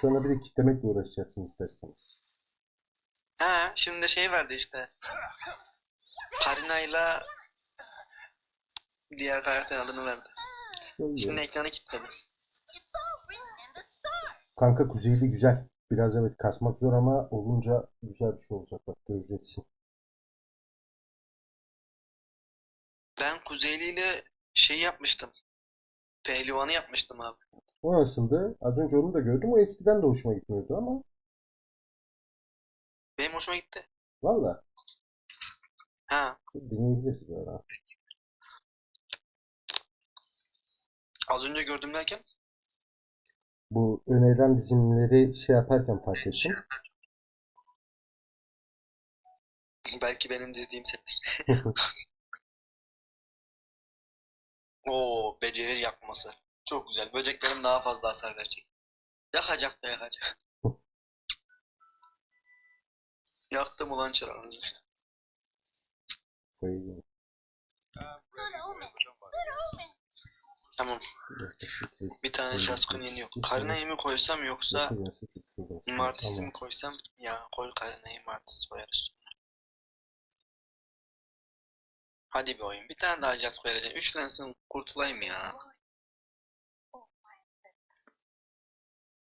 Sonra bir de kitlemekle uğraşacaksın isterseniz. Ha, şimdi de şey verdi işte. Karina'yla diğer karakterin adını verdi. Şöyle. Şimdi ekranı kilitledi. It's all written in the stars. Kanka kuzeyli güzel. Biraz evet kasmak zor ama olunca güzel bir şey olacak bak göreceksin. Ben Kuzeyli ile şey yapmıştım. Pehlivanı yapmıştım abi. O nasıldı? Az önce onu da gördüm. O eskiden de hoşuma gitmiyordu ama Benim hoşuma gitti. valla Ha, deneyebiliriz bir ara. az önce gördüm derken Bu önerilen dizimleri şey yaparken fark ettim. belki benim dizdiğim settir. Oo, beceri yakması. Çok güzel. Böceklerim daha fazla hasar verecek. Yakacak da yakacak. Yaktım ulan çırağınızı. Omen. Tamam. Bir- Bir tane şaskın yeniyor. Bir Karina'yı mı koysam yoksa. Martis'i mi koysam? Ya koy Karina'yı Martis koyarız. Hadi bir oyun. Bir tane daha vereceğim. Üçlensin kurtulayım ya.